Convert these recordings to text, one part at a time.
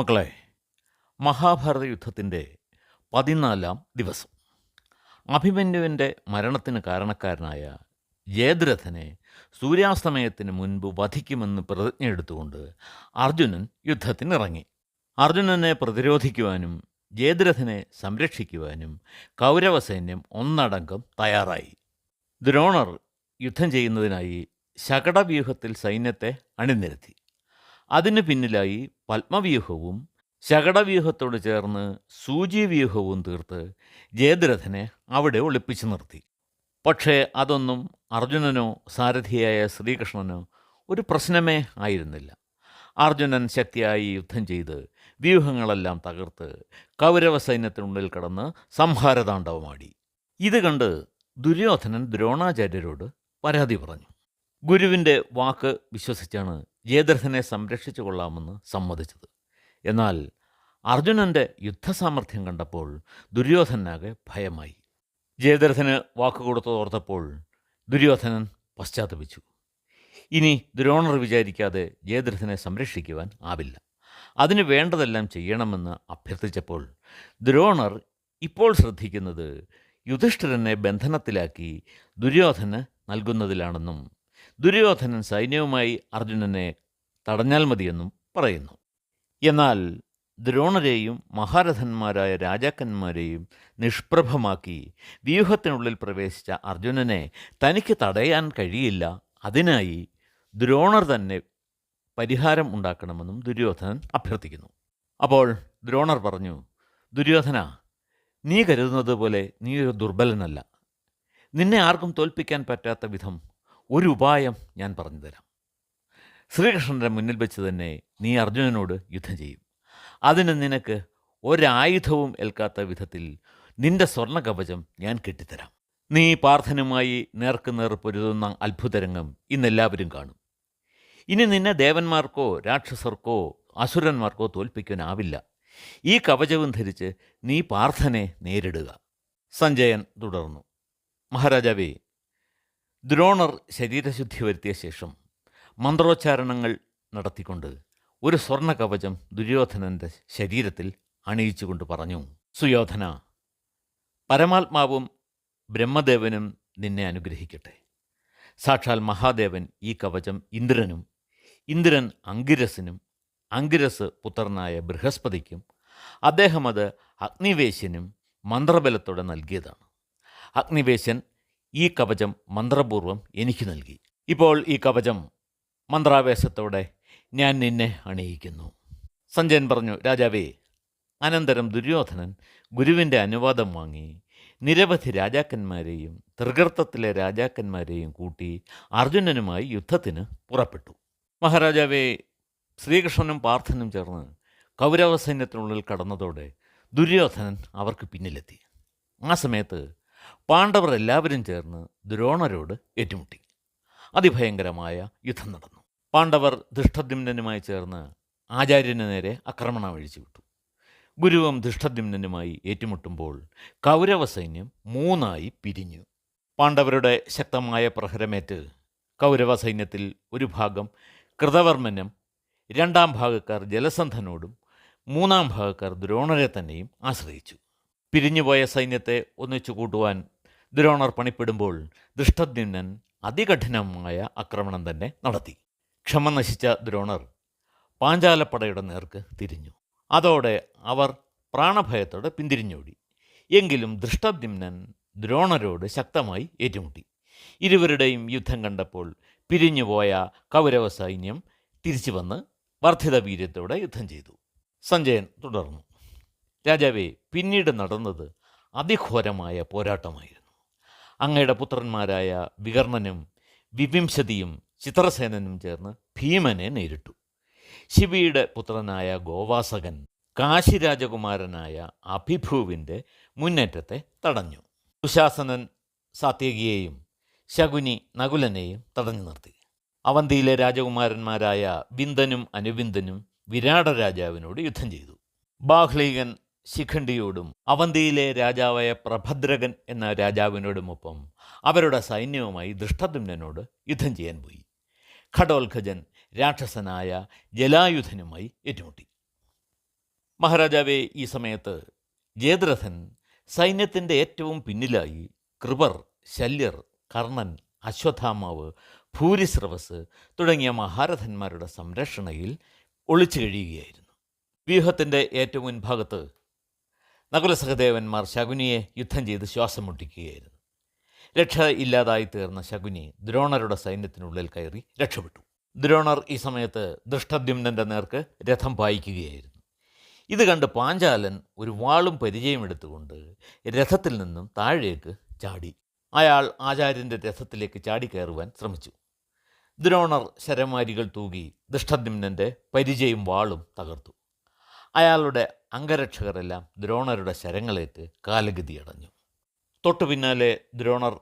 മക്കളെ മഹാഭാരത യുദ്ധത്തിന്റെ പതിനാലാം ദിവസം. അഭിമന്യുവിന്റെ മരണത്തിന് കാരണക്കാരനായ ജയദ്രഥനെ സൂര്യാസ്തമയത്തിന് മുൻപ് വധിക്കുമെന്ന് പ്രതിജ്ഞയെടുത്തുകൊണ്ട് അർജുനൻ യുദ്ധത്തിനിറങ്ങി. അർജുനനെ പ്രതിരോധിക്കുവാനും ജയദ്രഥനെ സംരക്ഷിക്കുവാനും കൗരവസൈന്യം ഒന്നടങ്കം തയ്യാറായി. ദ്രോണർ യുദ്ധം ചെയ്യുന്നതിനായി ശകടവ്യൂഹത്തിൽ സൈന്യത്തെ അണിനിരത്തി. അതിനു പിന്നിലായി പത്മവ്യൂഹവും ശകടവ്യൂഹത്തോട് ചേർന്ന് സൂചിവ്യൂഹവും തീർത്ത് ജയദ്രഥനെ അവിടെ ഒളിപ്പിച്ചു നിർത്തി. പക്ഷേ അതൊന്നും അർജുനനോ സാരഥിയായ ശ്രീകൃഷ്ണനോ ഒരു പ്രശ്നമേ ആയിരുന്നില്ല. അർജുനൻ ശക്തിയായി യുദ്ധം ചെയ്ത് വ്യൂഹങ്ങളെല്ലാം തകർത്ത് കൗരവ സൈന്യത്തിനുള്ളിൽ കടന്ന് സംഹാരതാണ്ഡവമാടി. ഇത് കണ്ട് ദുര്യോധനൻ ദ്രോണാചാര്യരോട് പരാതി പറഞ്ഞു. ഗുരുവിന്റെ വാക്ക് വിശ്വസിച്ചാണ് ജയദ്രഥനെ സംരക്ഷിച്ചു കൊള്ളാമെന്ന് സമ്മതിച്ചത്. എന്നാൽ അർജുനന്റെ യുദ്ധസാമർഥ്യം കണ്ടപ്പോൾ ദുര്യോധനാകെ ഭയമായി. ജയദ്രഥന് വാക്ക് കൊടുത്തതോർത്തപ്പോൾ ദുര്യോധനൻ പശ്ചാത്തപിച്ചു. ഇനി ദ്രോണർ വിചാരിക്കാതെ ജയദ്രഥനെ സംരക്ഷിക്കുവാൻ ആവില്ല. അതിന് വേണ്ടതെല്ലാം ചെയ്യണമെന്ന് അഭ്യർത്ഥിച്ചപ്പോൾ ദ്രോണർ ഇപ്പോൾ ശ്രദ്ധിക്കുന്നത് യുധിഷ്ഠിരനെ ബന്ധനത്തിലാക്കി ദുര്യോധന് നൽകുന്നതിലാണെന്നും ദുര്യോധനൻ സൈന്യവുമായി അർജുനനെ തടഞ്ഞാൽ മതിയെന്നും പറയുന്നു. എന്നാൽ ദ്രോണരെയും മഹാരഥന്മാരായ രാജാക്കന്മാരെയും നിഷ്പ്രഭമാക്കി വ്യൂഹത്തിനുള്ളിൽ പ്രവേശിച്ച അർജുനനെ തനിക്ക് തടയാൻ കഴിയില്ല. അതിനായി ദ്രോണർ തന്നെ പരിഹാരം ഉണ്ടാക്കണമെന്നും ദുര്യോധനൻ അഭ്യർത്ഥിക്കുന്നു. അപ്പോൾ ദ്രോണർ പറഞ്ഞു ദുര്യോധന നീ കരുതുന്നത് പോലെ നീ ഒരു ദുർബലനല്ല. നിന്നെ ആർക്കും തോൽപ്പിക്കാൻ പറ്റാത്ത വിധം ഒരു ഉപായം ഞാൻ പറഞ്ഞു തരാം ശ്രീകൃഷ്ണന്റെ മുന്നിൽ വെച്ച് തന്നെ നീ അർജുനനോട് യുദ്ധം ചെയ്യും. അതിന് നിനക്ക് ഒരായുധവും ഏൽക്കാത്ത വിധത്തിൽ നിന്റെ സ്വർണ കവചം ഞാൻ കെട്ടിത്തരാം. നീ പാർത്ഥനുമായി നേർക്ക് നേർ പൊരുതുന്ന അത്ഭുതരംഗം ഇന്നെല്ലാവരും കാണും. ഇനി നിന്നെ ദേവന്മാർക്കോ രാക്ഷസർക്കോ അസുരന്മാർക്കോ തോൽപ്പിക്കാനാവില്ല. ഈ കവചവും ധരിച്ച് നീ പാർത്ഥനെ നേരിടുക. സഞ്ജയൻ തുടർന്നു. മഹാരാജാവേ ദ്രോണർ ശരീരശുദ്ധി വരുത്തിയ ശേഷം മന്ത്രോച്ചാരണങ്ങൾ നടത്തിക്കൊണ്ട് ഒരു സ്വർണ കവചം ദുര്യോധനന്റെ ശരീരത്തിൽ അണിയിച്ചുകൊണ്ട് പറഞ്ഞു സുയോധന പരമാത്മാവും ബ്രഹ്മദേവനും നിന്നെ അനുഗ്രഹിക്കട്ടെ. സാക്ഷാൽ മഹാദേവൻ ഈ കവചം ഇന്ദ്രനും ഇന്ദ്രൻ അങ്കിരസിനും അങ്കിരസ് പുത്രനായ ബൃഹസ്പതിക്കും അദ്ദേഹം അത് അഗ്നിവേശ്യനും മന്ത്രബലത്തോടെ നൽകിയതാണ്. അഗ്നിവേശ്യൻ ഈ കവചം മന്ത്രപൂർവം എനിക്ക് നൽകി. ഇപ്പോൾ ഈ കവചം മന്ത്രാവേശത്തോടെ ഞാൻ നിന്നെ അണിയിക്കുന്നു. സഞ്ജയൻ പറഞ്ഞു രാജാവേ അനന്തരം ദുര്യോധനൻ ഗുരുവിന്റെ അനുവാദം വാങ്ങി നിരവധി രാജാക്കന്മാരെയും തൃഗർത്തത്തിലെ രാജാക്കന്മാരെയും കൂട്ടി അർജുനനുമായി യുദ്ധത്തിന് പുറപ്പെട്ടു. മഹാരാജാവേ ശ്രീകൃഷ്ണനും പാർത്ഥനും ചേർന്ന് കൗരവ സൈന്യത്തിനുള്ളിൽ കടന്നതോടെ ദുര്യോധനൻ അവർക്ക് പിന്നിലെത്തി. ആ സമയത്ത് പാണ്ഡവർ എല്ലാവരും ചേർന്ന് ദ്രോണരോട് ഏറ്റുമുട്ടി. അതിഭയങ്കരമായ യുദ്ധം നടന്നു. പാണ്ഡവർ ദുഷ്ടദ്യുമ്നനുമായി ചേർന്ന് ആചാര്യന് നേരെ ആക്രമണം അഴിച്ചുവിട്ടു ഗുരുവും ദുഷ്ടദ്യുമ്നനുമായി ഏറ്റുമുട്ടുമ്പോൾ കൗരവ സൈന്യം മൂന്നായി പിരിഞ്ഞു. പാണ്ഡവരുടെ ശക്തമായ പ്രഹരമേറ്റ് കൗരവ സൈന്യത്തിൽ ഒരു ഭാഗം കൃതവർമ്മനും രണ്ടാം ഭാഗക്കാർ ജലസന്ധനോടും മൂന്നാം ഭാഗക്കാർ ദ്രോണരെ തന്നെയും ആശ്രയിച്ചു. പിരിഞ്ഞുപോയ സൈന്യത്തെ ഒന്നിച്ചു കൂട്ടുവാൻ ദ്രോണർ പണിപ്പെടുമ്പോൾ ദുഷ്ടദ്യുമ്നൻ അതികഠിനമായ ആക്രമണം തന്നെ നടത്തി. ക്ഷമ നശിച്ച ദ്രോണർ പാഞ്ചാലപ്പടയുടെ നേർക്ക് തിരിഞ്ഞു. അതോടെ അവർ പ്രാണഭയത്തോടെ പിന്തിരിഞ്ഞോടി. എങ്കിലും ദൃഷ്ടദ്യുമ്നൻ ദ്രോണരോട് ശക്തമായി ഏറ്റുമുട്ടി. ഇരുവരുടെയും യുദ്ധം കണ്ടപ്പോൾ പിരിഞ്ഞുപോയ കൗരവ സൈന്യം തിരിച്ചു വന്ന് വർദ്ധിത വീര്യത്തോടെ യുദ്ധം ചെയ്തു. സഞ്ജയൻ തുടർന്നു. രാജാവേ പിന്നീട് നടന്നത് അതിഘോരമായ പോരാട്ടമായിരുന്നു. അങ്ങയുടെ പുത്രന്മാരായ വികർണനും വിവിംശതിയും ചിത്രസേനനും ചേർന്ന് ഭീമനെ നേരിട്ടു. ശിബിയുടെ പുത്രനായ ഗോവാസകൻ കാശിരാജകുമാരനായ അഭിഭുവിന്റെ മുന്നേറ്റത്തെ തടഞ്ഞു. ദുശാസനൻ സാത്യകിയെയും ശകുനി നകുലനെയും തടഞ്ഞു നിർത്തി. അവന്തിയിലെ രാജകുമാരന്മാരായ വിന്ദനും അനുവിന്ദനും വിരാട രാജാവിനോട് യുദ്ധം ചെയ്തു. ബാഹ്ലീകൻ ശിഖണ്ഡിയോടും അവന്തിയിലെ രാജാവായ പ്രഭദ്രകൻ എന്ന രാജാവിനോടുമൊപ്പം അവരുടെ സൈന്യവുമായി ദൃഷ്ടദുമ്നോട് യുദ്ധം ചെയ്യാൻ പോയി. ഖടോൽഖജൻ രാക്ഷസനായ ജലായുധനുമായി ഏറ്റുമുട്ടി. മഹാരാജാവെ ഈ സമയത്ത് ജയദ്രഥൻ സൈന്യത്തിന്റെ ഏറ്റവും പിന്നിലായി കൃപർ ശല്യർ കർണൻ അശ്വത്ഥാമാവ് ഭൂരിശ്രവസ് തുടങ്ങിയ മഹാരഥന്മാരുടെ സംരക്ഷണയിൽ ഒളിച്ചു കഴിയുകയായിരുന്നു. വ്യൂഹത്തിന്റെ ഏറ്റവും മുൻഭാഗത്ത് നകുലസഹദേവന്മാർ ശകുനിയെ യുദ്ധം ചെയ്ത് ശ്വാസം മുട്ടിക്കുകയായിരുന്നു. രക്ഷ ഇല്ലാതായി തീർന്ന ശകുനി ദ്രോണരുടെ സൈന്യത്തിനുള്ളിൽ കയറി രക്ഷപ്പെട്ടു. ദ്രോണർ ഈ സമയത്ത് ദൃഷ്ടദ്യുമ്നന്റെ നേർക്ക് രഥം പായിക്കുകയായിരുന്നു. ഇത് കണ്ട് പാഞ്ചാലൻ ഒരു വാളും പരിചയം എടുത്തുകൊണ്ട് രഥത്തിൽ നിന്നും താഴേക്ക് ചാടി. അയാൾ ആചാര്യന്റെ രഥത്തിലേക്ക് ചാടിക്കയറുവാൻ ശ്രമിച്ചു. ദ്രോണർ ശരമാരികൾ തൂകി ദൃഷ്ടദ്യുമ്നന്റെ പരിചയം വാളും തകർത്തു. അയാളുടെ അംഗരക്ഷകരെല്ലാം ദ്രോണരുടെ ശരങ്ങളേറ്റ് കാലഗതിയടഞ്ഞു. തൊട്ടു പിന്നാലെ ദ്രോണർ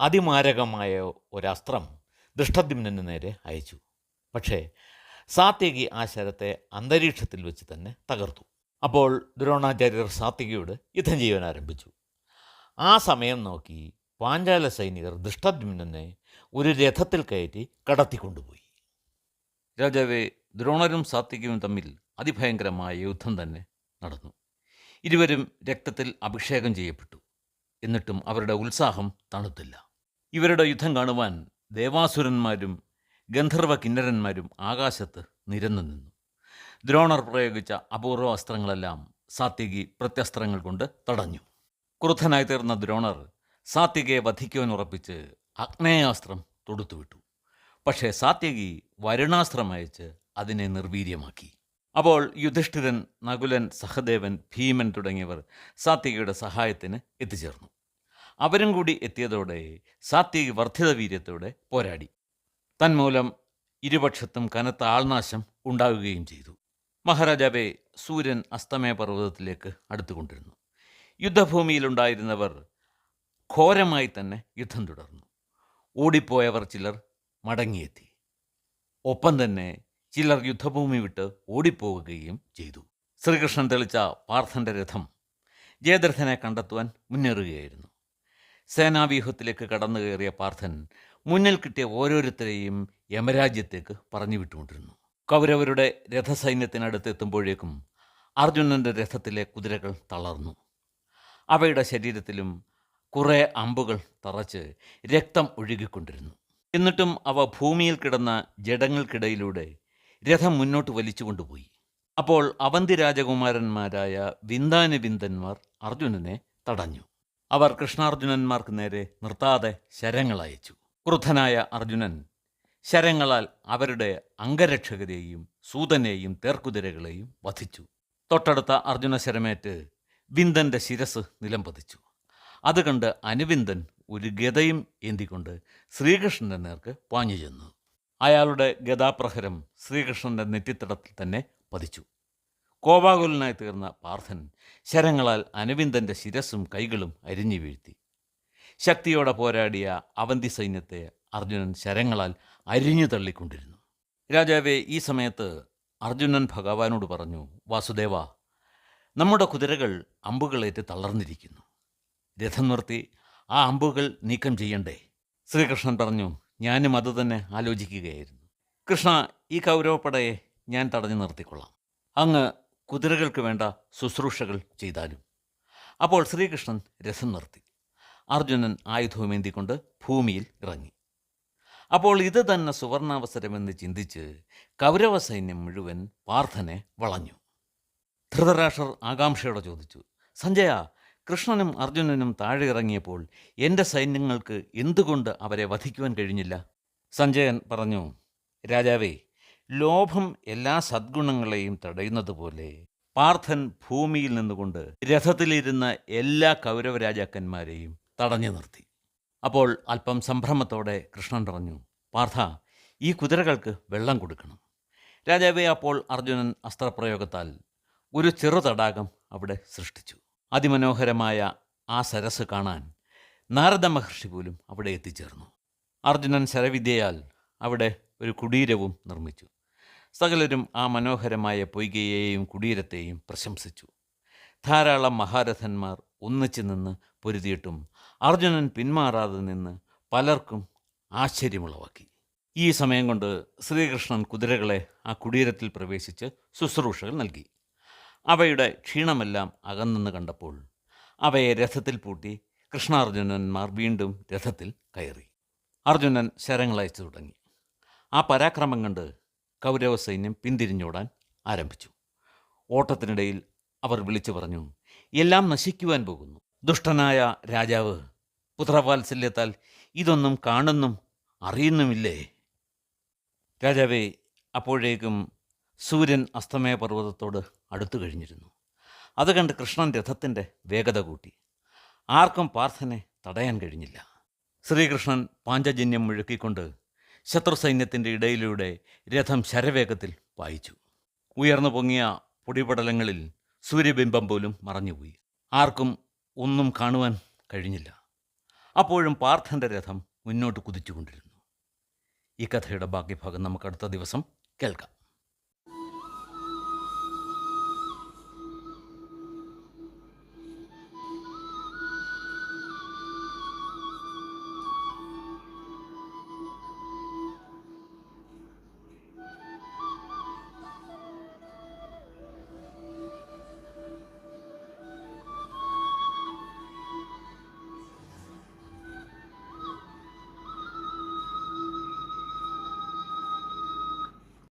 അതിമാരകമായ ഒരസ്ത്രം ദൃഷ്ടദ്യുമ്നന് നേരെ അയച്ചു. പക്ഷേ സാത്യകി ആ ശരത്തെ അന്തരീക്ഷത്തിൽ വെച്ച് തന്നെ തകർത്തു. അപ്പോൾ ദ്രോണാചാര്യർ സാത്യകിയോട് യുദ്ധം ചെയ്യാൻ ആരംഭിച്ചു. ആ സമയം നോക്കി പാഞ്ചാല സൈനികർ ദൃഷ്ടദ്യുമ്നെ ഒരു രഥത്തിൽ കയറ്റി കടത്തിക്കൊണ്ടുപോയി. രാജാവെ ദ്രോണരും സാത്വികയും തമ്മിൽ അതിഭയങ്കരമായ യുദ്ധം തന്നെ നടന്നു. ഇരുവരും രക്തത്തിൽ അഭിഷേകം ചെയ്യപ്പെട്ടു. എന്നിട്ടും അവരുടെ ഉത്സാഹം തണുത്തില്ല. ഇവരുടെ യുദ്ധം കാണുവാൻ ദേവാസുരന്മാരും ഗന്ധർവ കിന്നരന്മാരും ആകാശത്ത് നിരന്നു നിന്നു. ദ്രോണർ പ്രയോഗിച്ച അപൂർവ അസ്ത്രങ്ങളെല്ലാം സാത്വികി പ്രത്യസ്ത്രങ്ങൾ കൊണ്ട് തടഞ്ഞു. ക്രുദ്ധനായി തീർന്ന ദ്രോണർ സാത്വികയെ വധിക്കുവാൻ ഉറപ്പിച്ച് അഗ്നേയാസ്ത്രം തൊടുത്തുവിട്ടു. പക്ഷേ സാത്യകി വരുണാസ്ത്രം അയച്ച് അതിനെ നിർവീര്യമാക്കി. അപ്പോൾ യുധിഷ്ഠിരൻ നകുലൻ സഹദേവൻ ഭീമൻ തുടങ്ങിയവർ സാത്യകിയുടെ സഹായത്തിന് എത്തിച്ചേർന്നു. അവരും കൂടി എത്തിയതോടെ സാത്യകി വർദ്ധിത വീര്യത്തോടെ പോരാടി. തന്മൂലം ഇരുപക്ഷത്തും കനത്ത ആൾനാശം ഉണ്ടാകുകയും ചെയ്തു. മഹാരാജാവെ സൂര്യൻ അസ്തമയ പർവതത്തിലേക്ക് അടുത്തുകൊണ്ടിരുന്നു. യുദ്ധഭൂമിയിലുണ്ടായിരുന്നവർ ഘോരമായി തന്നെ യുദ്ധം തുടർന്നു. ഓടിപ്പോയവർ ചിലർ മടങ്ങിയെത്തി. ഒപ്പം തന്നെ ചിലർ യുദ്ധഭൂമി വിട്ട് ഓടിപ്പോവുകയും ചെയ്തു. ശ്രീകൃഷ്ണൻ തെളിച്ച പാർത്ഥന്റെ രഥം ജയദ്രഥനെ കണ്ടെത്തുവാൻ മുന്നേറുകയായിരുന്നു. സേനാവ്യൂഹത്തിലേക്ക് കടന്നു കയറിയ പാർത്ഥൻ മുന്നിൽ കിട്ടിയ ഓരോരുത്തരെയും യമരാജ്യത്തേക്ക് പറഞ്ഞു വിട്ടുകൊണ്ടിരുന്നു കൗരവരുടെ രഥസൈന്യത്തിനടുത്ത് എത്തുമ്പോഴേക്കും രഥത്തിലെ കുതിരകൾ തളർന്നു. അവയുടെ ശരീരത്തിലും കുറേ അമ്പുകൾ തറച്ച് രക്തം ഒഴുകിക്കൊണ്ടിരുന്നു. എന്നിട്ടും അവ ഭൂമിയിൽ കിടന്ന ജഡങ്ങൾക്കിടയിലൂടെ രഥം മുന്നോട്ട് വലിച്ചുകൊണ്ടുപോയി അപ്പോൾ അവന്തി രാജകുമാരന്മാരായ വിന്ദാനുവിന്ദന്മാർ അർജുനനെ തടഞ്ഞു. അവർ കൃഷ്ണാർജുനന്മാർക്ക് നേരെ നിർത്താതെ ശരങ്ങളയച്ചു ക്രുദ്ധനായ അർജുനൻ ശരങ്ങളാൽ അവരുടെ അംഗരക്ഷകരെയും സൂതനെയും തേർക്കുതിരകളെയും വധിച്ചു. തൊട്ടടുത്ത അർജുന ശരമേറ്റ് വിന്ദന്റെ ശിരസ് നിലംപതിച്ചു. അത് അനുവിന്ദൻ ഒരു ഗതയും ഏന്തിക്കൊണ്ട് ശ്രീകൃഷ്ണന്റെ നേർക്ക് പാഞ്ഞു ചെന്നു അയാളുടെ ഗതാപ്രഹരം ശ്രീകൃഷ്ണന്റെ നെറ്റിത്തടത്തിൽ തന്നെ പതിച്ചു. കോപാകുലനായി തീർന്ന പാർത്ഥൻ ശരങ്ങളാൽ അനുവിന്ദന്റെ ശിരസും കൈകളും അരിഞ്ഞു വീഴ്ത്തി. ശക്തിയോടെ പോരാടിയ അവന്തി സൈന്യത്തെ അർജുനൻ ശരങ്ങളാൽ അരിഞ്ഞു തള്ളിക്കൊണ്ടിരുന്നു. രാജാവെ ഈ സമയത്ത് അർജുനൻ ഭഗവാനോട് പറഞ്ഞു വാസുദേവ നമ്മുടെ കുതിരകൾ അമ്പുകളേറ്റ് തളർന്നിരിക്കുന്നു. രഥം നിർത്തി ആ അമ്പുകൾ നീക്കം ചെയ്യണ്ടേ? ശ്രീകൃഷ്ണൻ പറഞ്ഞു ഞാനും അത് തന്നെ ആലോചിക്കുകയായിരുന്നു. കൃഷ്ണ ഈ കൗരവപ്പടയെ ഞാൻ തടഞ്ഞു നിർത്തിക്കൊള്ളാം. അങ്ങ് കുതിരകൾക്ക് വേണ്ട ശുശ്രൂഷകൾ ചെയ്താലും. അപ്പോൾ ശ്രീകൃഷ്ണൻ രസം നിർത്തി. അർജുനൻ ആയുധവുമേന്തിക്കൊണ്ട് ഭൂമിയിൽ ഇറങ്ങി. അപ്പോൾ ഇത് തന്നെ സുവർണാവസരമെന്ന് ചിന്തിച്ച് കൗരവ സൈന്യം മുഴുവൻ പാർത്ഥനെ വളഞ്ഞു. ധൃതരാഷ്ട്രർ ആകാംക്ഷയോടെ ചോദിച്ചു സഞ്ജയ കൃഷ്ണനും അർജുനനും താഴെ ഇറങ്ങിയപ്പോൾ എന്റെ സൈന്യങ്ങൾക്ക് എന്തുകൊണ്ട് അവരെ വധിക്കുവാൻ കഴിഞ്ഞില്ല? സഞ്ജയൻ പറഞ്ഞു രാജാവേ ലോഭം എല്ലാ സദ്ഗുണങ്ങളെയും തടയുന്നത് പോലെ പാർത്ഥൻ ഭൂമിയിൽ നിന്നുകൊണ്ട് രഥത്തിലിരുന്ന എല്ലാ കൗരവ രാജാക്കന്മാരെയും തടഞ്ഞു നിർത്തി. അപ്പോൾ അല്പം സംഭ്രമത്തോടെ കൃഷ്ണൻ പറഞ്ഞു പാർത്ഥ ഈ കുതിരകൾക്ക് വെള്ളം കൊടുക്കണം. രാജാവേ അപ്പോൾ അർജുനൻ അസ്ത്രപ്രയോഗത്താൽ ഒരു ചെറു തടാകം അവിടെ സൃഷ്ടിച്ചു. അതിമനോഹരമായ ആ സരസ് കാണാൻ നാരദ മഹർഷി പോലും അവിടെ എത്തിച്ചേർന്നു. അർജുനൻ ശരവിദ്യയാൽ അവിടെ ഒരു കുടീരവും നിർമ്മിച്ചു. സകലരും ആ മനോഹരമായ പൊയ്കയെയും കുടീരത്തെയും പ്രശംസിച്ചു. ധാരാളം മഹാരഥന്മാർ ഒന്നിച്ചു നിന്ന് പൊരുതിയിട്ടും അർജുനൻ പിന്മാറാതെ നിന്ന് പലർക്കും ആശ്ചര്യമുളവാക്കി. ഈ സമയം കൊണ്ട് ശ്രീകൃഷ്ണൻ കുതിരകളെ ആ കുടീരത്തിൽ പ്രവേശിച്ച് ശുശ്രൂഷകൾ നൽകി. അവയുടെ ക്ഷീണമെല്ലാം അകന്നെന്ന് കണ്ടപ്പോൾ അവയെ രഥത്തിൽ പൂട്ടി കൃഷ്ണാർജുനന്മാർ വീണ്ടും രഥത്തിൽ കയറി. അർജുനൻ ശരങ്ങളയച്ചു തുടങ്ങി. ആ പരാക്രമം കണ്ട് കൗരവ സൈന്യം പിന്തിരിഞ്ഞോടാൻ ആരംഭിച്ചു. ഓട്ടത്തിനിടയിൽ അവർ വിളിച്ചു പറഞ്ഞു എല്ലാം നശിക്കുവാൻ പോകുന്നു. ദുഷ്ടനായ രാജാവ് പുത്രവാത്സല്യത്താൽ ഇതൊന്നും കാണുന്നും അറിയുന്നുമില്ലേ? രാജാവേ അപ്പോഴേക്കും സൂര്യൻ അസ്തമയ പർവതത്തോട് അടുത്തു കഴിഞ്ഞിരുന്നു. അത് കണ്ട് കൃഷ്ണൻ രഥത്തിന്റെ വേഗത കൂട്ടി. ആർക്കും പാർത്ഥനെ തടയാൻ കഴിഞ്ഞില്ല. ശ്രീകൃഷ്ണൻ പാഞ്ചജന്യം മുഴുക്കിക്കൊണ്ട് ശത്രു സൈന്യത്തിന്റെ ഇടയിലൂടെ രഥം ശരവേഗത്തിൽ പായിച്ചു. ഉയർന്നു പൊങ്ങിയ പൊടിപടലങ്ങളിൽ സൂര്യബിംബം പോലും മറഞ്ഞുപോയി. ആർക്കും ഒന്നും കാണുവാൻ കഴിഞ്ഞില്ല. അപ്പോഴും പാർത്ഥന്റെ രഥം മുന്നോട്ട് കുതിച്ചുകൊണ്ടിരുന്നു. ഈ കഥയുടെ ബാക്കി ഭാഗം നമുക്ക് അടുത്ത ദിവസം കേൾക്കാം.